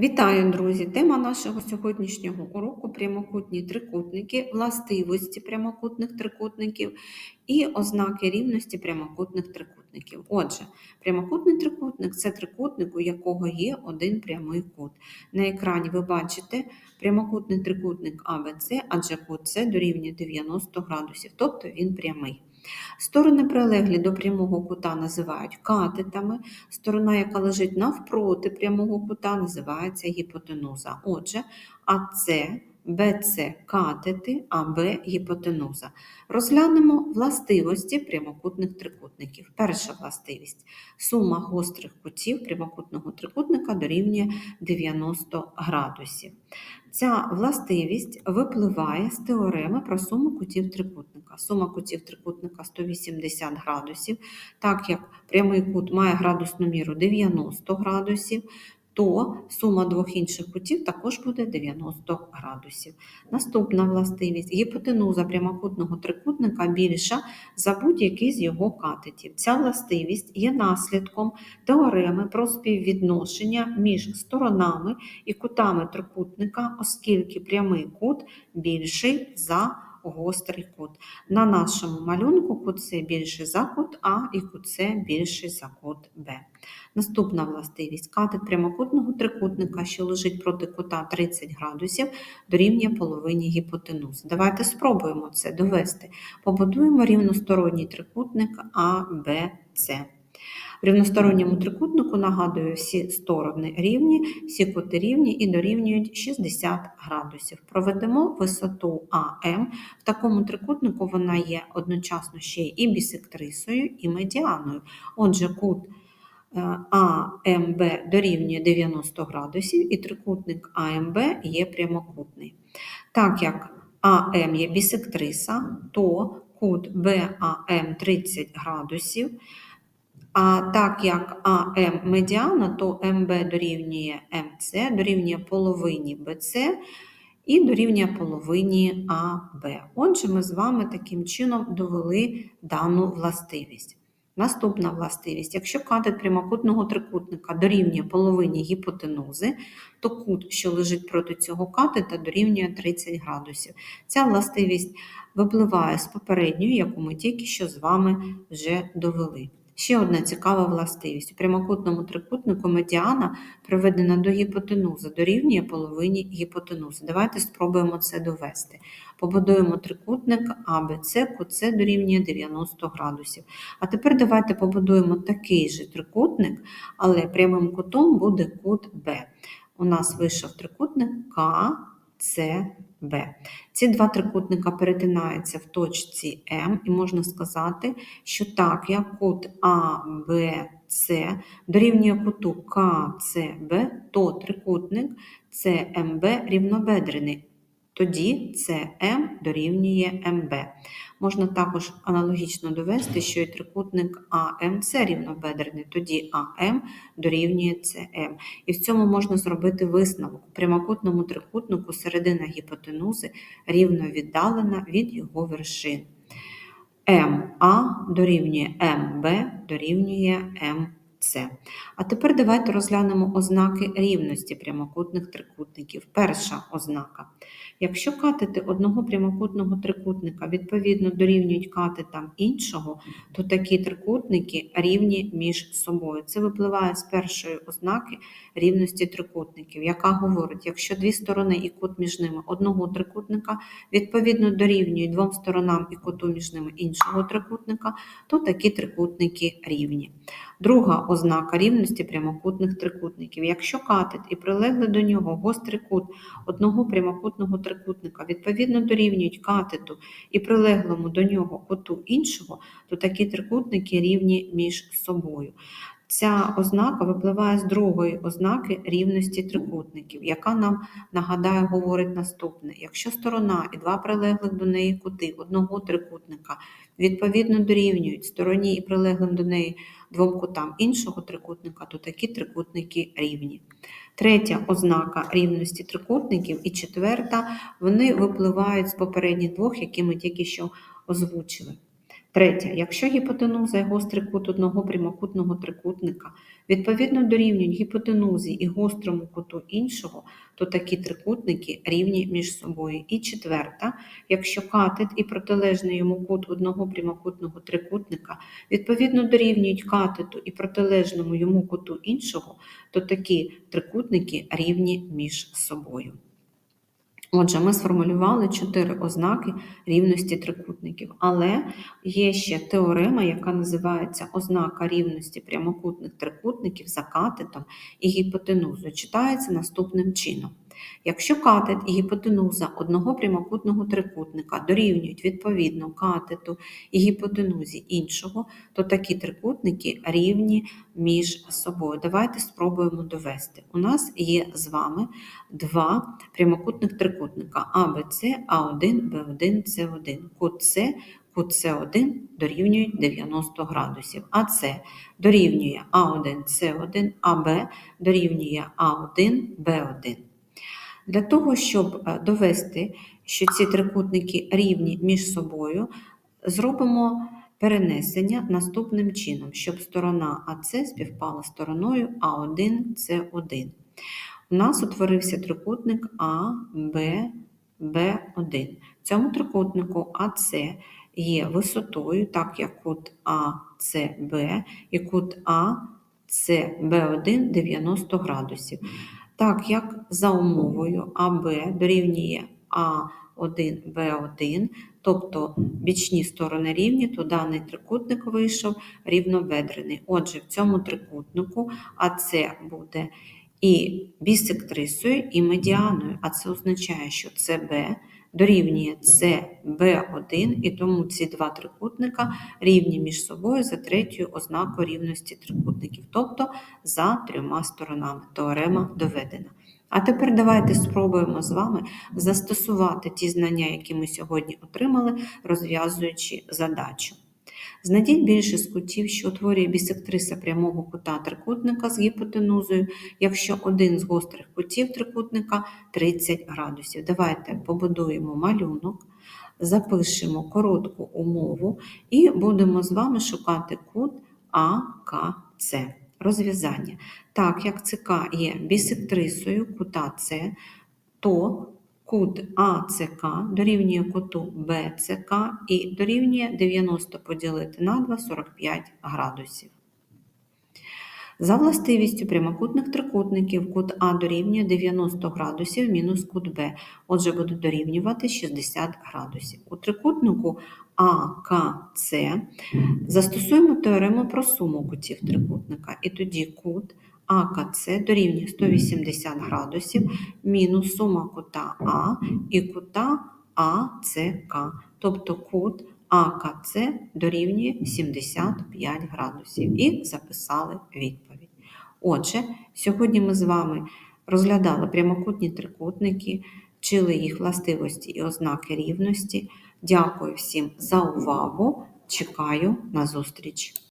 Вітаю, друзі! Тема нашого сьогоднішнього уроку прямокутні трикутники, властивості прямокутних трикутників і ознаки рівності прямокутних трикутників. Отже, прямокутний трикутник це трикутник, у якого є один прямий кут. На екрані ви бачите прямокутний трикутник АБЦ, адже кут С дорівнює 90 градусів, тобто він прямий. Сторони прилеглі до прямого кута називають катетами, сторона, яка лежить навпроти прямого кута, називається гіпотенуза. Отже, АС, БЦ катети, АБ гіпотенуза. Розглянемо властивості прямокутних трикутників. Перша властивість сума гострих кутів прямокутного трикутника дорівнює 90 градусів. Ця властивість випливає з теореми про суму кутів трикутника. Сума кутів трикутника 180 градусів, так як прямий кут має градусну міру 90 градусів, то сума двох інших кутів також буде 90 градусів. Наступна властивість гіпотенуза прямокутного трикутника більша за будь-який з його катетів. Ця властивість є наслідком теореми про співвідношення між сторонами і кутами трикутника, оскільки прямий кут більший за гострий кут. На нашому малюнку кут більший за кут А і кут більший за кут Б. Наступна властивість катет прямокутного трикутника, що лежить проти кута 30 градусів, дорівнює половині гіпотенузи. Давайте спробуємо це довести. Побудуємо рівносторонній трикутник А, Б, С. В рівносторонньому трикутнику, нагадую, всі сторони рівні, всі кути рівні і дорівнюють 60 градусів. Проведемо висоту АМ. В такому трикутнику вона є одночасно ще і бісектрисою, і медіаною. Отже, кут е, АМБ дорівнює 90 градусів, і трикутник АМБ є прямокутний. Так як АМ є бісектриса, то кут БАМ 30 градусів. А так як АМ медіана, то МБ дорівнює МЦ, дорівнює половині БЦ і дорівнює половині АБ. Отже, ми з вами таким чином довели дану властивість. Наступна властивість. Якщо катет прямокутного трикутника дорівнює половині гіпотенузи, то кут, що лежить проти цього катета, дорівнює 30 градусів. Ця властивість випливає з попередньої, яку ми тільки що з вами вже довели. Ще одна цікава властивість. У прямокутному трикутнику медіана приведена до гіпотенузи, дорівнює половині гіпотенузи. Давайте спробуємо це довести. Побудуємо трикутник АБЦ, С дорівнює 90 градусів. А тепер давайте побудуємо такий же трикутник, але прямим кутом буде кут Б. У нас вийшов трикутник КЦ. Б. Ці два трикутника перетинаються в точці М, і можна сказати, що так, як кут АБЦ дорівнює куту КЦБ, то трикутник СМБ рівнобедрений. Тоді СМ дорівнює МБ. Можна також аналогічно довести, що і трикутник АМЦ рівнобедрений, тоді АМ дорівнює СМ. І в цьому можна зробити висновок. У прямокутному трикутнику середина гіпотенузи рівно віддалена від його вершин. МА дорівнює МБ дорівнює МЦ. А тепер давайте розглянемо ознаки рівності прямокутних трикутників. Перша ознака. Якщо катети одного прямокутного трикутника відповідно дорівнюють катетам іншого, то такі трикутники рівні між собою. Це випливає з першої ознаки рівності трикутників, яка говорить, якщо дві сторони і кут між ними одного трикутника відповідно дорівнюють двом сторонам і куту між ними іншого трикутника, то такі трикутники рівні. Друга ознака рівності прямокутних трикутників. Якщо катет і прилеглий до нього гострий кут одного прямокутного трикутника відповідно дорівнюють катету і прилеглому до нього куту іншого, то такі трикутники рівні між собою. Ця ознака випливає з другої ознаки рівності трикутників, яка нам, нагадаю, говорить наступне: якщо сторона і два прилеглих до неї кути одного трикутника відповідно дорівнюють стороні і прилеглим до неї двом кутам іншого трикутника, то такі трикутники рівні. Третя ознака рівності трикутників і четверта, вони випливають з попередніх двох, які ми тільки що озвучили. Третє. Якщо гіпотенуза і гострий кут одного прямокутного трикутника відповідно дорівнюють гіпотенузі і гострому куту іншого, то такі трикутники рівні між собою. І четверта, якщо катет і протилежний йому кут одного прямокутного трикутника відповідно дорівнюють катету і протилежному йому куту іншого, то такі трикутники рівні між собою. Отже, ми сформулювали чотири ознаки рівності трикутників, але є ще теорема, яка називається ознака рівності прямокутних трикутників за катетом і гіпотенузою. Читається наступним чином. Якщо катет і гіпотенуза одного прямокутного трикутника дорівнюють відповідно катету і гіпотенузі іншого, то такі трикутники рівні між собою. Давайте спробуємо довести. У нас є з вами два прямокутних трикутника А, А1, Б1, С1. Кут С, кут С1 дорівнюють 90 градусів, а С дорівнює А1, С1, а Б дорівнює А1, Б1. Для того, щоб е, довести, що ці трикутники рівні між собою, зробимо перенесення наступним чином, щоб сторона АС співпала стороною А1, С1. У нас утворився трикутник А, Б, Б1. В цьому трикутнику АС є висотою, так як кут АСБ і кут АСБ1 90 градусів. Так як за умовою АБ дорівнює А1, Б1, тобто бічні сторони рівні, то даний трикутник вийшов рівнобедрений. Отже, в цьому трикутнику АС буде і бісектрисою, і медіаною, а це означає, що СБ дорівнює СБ1, і тому ці два трикутника рівні між собою за третьою ознакою рівності трикутників, тобто за трьома сторонами. Теорема доведена. А тепер давайте спробуємо з вами застосувати ті знання, які ми сьогодні отримали, розв'язуючи задачу. Знайдіть більшість кутів, що утворює бісектриса прямого кута трикутника з гіпотенузою, якщо один з гострих кутів трикутника 30 градусів. Давайте побудуємо малюнок, запишемо коротку умову і будемо з вами шукати кут АКЦ. Розв'язання. Так, як ЦК є бісектрисою кута С, то кут АЦК дорівнює куту БЦК і дорівнює 90 поділити на 2 45 градусів. За властивістю прямокутних трикутників кут А дорівнює 90 градусів мінус кут Б, отже, буде дорівнювати 60 градусів. У трикутнику АКЦ застосуємо теорему про суму кутів трикутника, і тоді кут АКЦ дорівнює 180 градусів мінус сума кута А і кута АЦК, тобто кут АКЦ дорівнює 75 градусів і записали відповідь. Отже, сьогодні ми з вами розглядали прямокутні трикутники, вчили їх властивості і ознаки рівності. Дякую всім за увагу! Чекаю на зустріч!